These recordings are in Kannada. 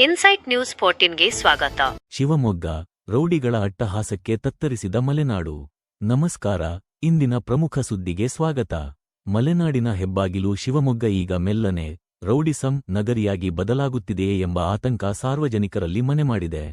ಇನ್ಸೈಟ್ ನ್ಯೂಸ್ ಫೋರ್ಟೀನ್ಗೆ ಸ್ವಾಗತ. ಶಿವಮೊಗ್ಗ, ರೌಡಿಗಳ ಅಟ್ಟಹಾಸಕ್ಕೆ ತತ್ತರಿಸಿದ ಮಲೆನಾಡು. ನಮಸ್ಕಾರ, ಇಂದಿನ ಪ್ರಮುಖ ಸುದ್ದಿಗೆ ಸ್ವಾಗತ. ಮಲೆನಾಡಿನ ಹೆಬ್ಬಾಗಿಲು ಶಿವಮೊಗ್ಗ ಈಗ ಮೆಲ್ಲನೆ, ರೌಡಿಸಂ ನಗರಿಯಾಗಿ ಬದಲಾಗುತ್ತಿದೆಯೇ ಎಂಬ ಆತಂಕ ಸಾರ್ವಜನಿಕರಲ್ಲಿ ಮನೆ ಮಾಡಿದೆ.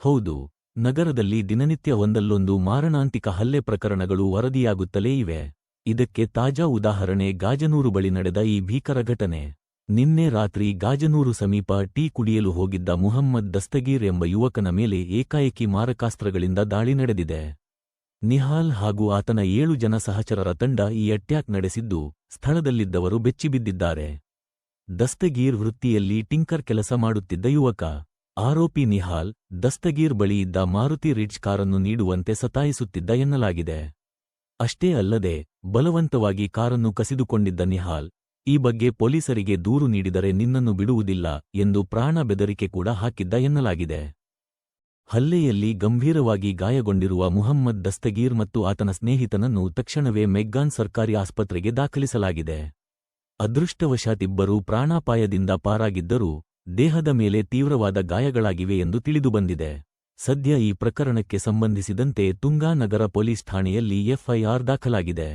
ಹೌದು, ನಗರದಲ್ಲಿ ದಿನನಿತ್ಯ ಒಂದಲ್ಲೊಂದು ಮಾರಣಾಂತಿಕ ಹಲ್ಲೆ ಪ್ರಕರಣಗಳು ವರದಿಯಾಗುತ್ತಲೇ ಇವೆ. ಇದಕ್ಕೆ ತಾಜಾ ಉದಾಹರಣೆ ಗಾಜನೂರು ಬಳಿ ನಡೆದ ಈ ಭೀಕರ ಘಟನೆ. ನಿನ್ನೆ ರಾತ್ರಿ ಗಾಜನೂರು ಸಮೀಪ ಟೀ ಕುಡಿಯಲು ಹೋಗಿದ್ದ ಮುಹಮ್ಮದ್ ದಸ್ತಗೀರ್ ಎಂಬ ಯುವಕನ ಮೇಲೆ ಏಕಾಏಕಿ ಮಾರಕಾಸ್ತ್ರಗಳಿಂದ ದಾಳಿ ನಡೆದಿದೆ. ನಿಹಾಲ್ ಹಾಗೂ ಆತನ ಏಳು ಜನ ಸಹಚರರ ತಂಡ ಈ ಅಟ್ಯಾಕ್ ನಡೆಸಿದ್ದು, ಸ್ಥಳದಲ್ಲಿದ್ದವರು ಬೆಚ್ಚಿಬಿದ್ದಿದ್ದಾರೆ. ದಸ್ತಗೀರ್ ವೃತ್ತಿಯಲ್ಲಿ ಟಿಂಕರ್ ಕೆಲಸ ಮಾಡುತ್ತಿದ್ದ ಯುವಕ. ಆರೋಪಿ ನಿಹಾಲ್, ದಸ್ತಗೀರ್ ಬಳಿಯಿದ್ದ ಮಾರುತಿ ರಿಡ್ಜ್ ಕಾರನ್ನು ನೀಡುವಂತೆ ಸತಾಯಿಸುತ್ತಿದ್ದ ಎನ್ನಲಾಗಿದೆ. ಅಷ್ಟೇ ಅಲ್ಲದೆ, ಬಲವಂತವಾಗಿ ಕಾರನ್ನು ಕಸಿದುಕೊಂಡಿದ್ದ ನಿಹಾಲ್ ಈ ಬಗ್ಗೆ ಪೊಲೀಸರಿಗೆ ದೂರು ನೀಡಿದರೆ ನಿನ್ನನ್ನು ಬಿಡುವುದಿಲ್ಲ ಎಂದು ಪ್ರಾಣ ಬೆದರಿಕೆ ಕೂಡ ಹಾಕಿದ್ದ ಎನ್ನಲಾಗಿದೆ. ಹಲ್ಲೆಯಲ್ಲಿ ಗಂಭೀರವಾಗಿ ಗಾಯಗೊಂಡಿರುವ ಮುಹಮ್ಮದ್ ದಸ್ತಗೀರ್ ಮತ್ತು ಆತನ ಸ್ನೇಹಿತನನ್ನು ತಕ್ಷಣವೇ ಮೆಗ್ಗಾನ್ ಸರ್ಕಾರಿ ಆಸ್ಪತ್ರೆಗೆ ದಾಖಲಿಸಲಾಗಿದೆ. ಅದೃಷ್ಟವಶಾತ್ ಇಬ್ಬರೂ ಪ್ರಾಣಾಪಾಯದಿಂದ ಪಾರಾಗಿದ್ದರೂ ದೇಹದ ಮೇಲೆ ತೀವ್ರವಾದ ಗಾಯಗಳಾಗಿವೆ ಎಂದು ತಿಳಿದುಬಂದಿದೆ. ಸದ್ಯ ಈ ಪ್ರಕರಣಕ್ಕೆ ಸಂಬಂಧಿಸಿದಂತೆ ತುಂಗಾನಗರ ಪೊಲೀಸ್ ಠಾಣೆಯಲ್ಲಿ ಎಫ್ಐಆರ್ ದಾಖಲಾಗಿದೆ.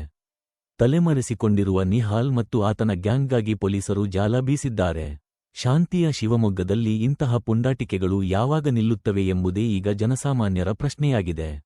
ತಲೆಮರೆಸಿಕೊಂಡಿರುವ ನಿಹಾಲ್ ಮತ್ತು ಆತನ ಗ್ಯಾಂಗ್ಗಾಗಿ ಪೊಲೀಸರು ಜಾಲ ಬೀಸಿದ್ದಾರೆ. ಶಾಂತಿಯ ಶಿವಮೊಗ್ಗದಲ್ಲಿ ಇಂತಹ ಪುಂಡಾಟಿಕೆಗಳು ಯಾವಾಗ ನಿಲ್ಲುತ್ತವೆ ಎಂಬುದೇ ಈಗ ಜನಸಾಮಾನ್ಯರ ಪ್ರಶ್ನೆಯಾಗಿದೆ.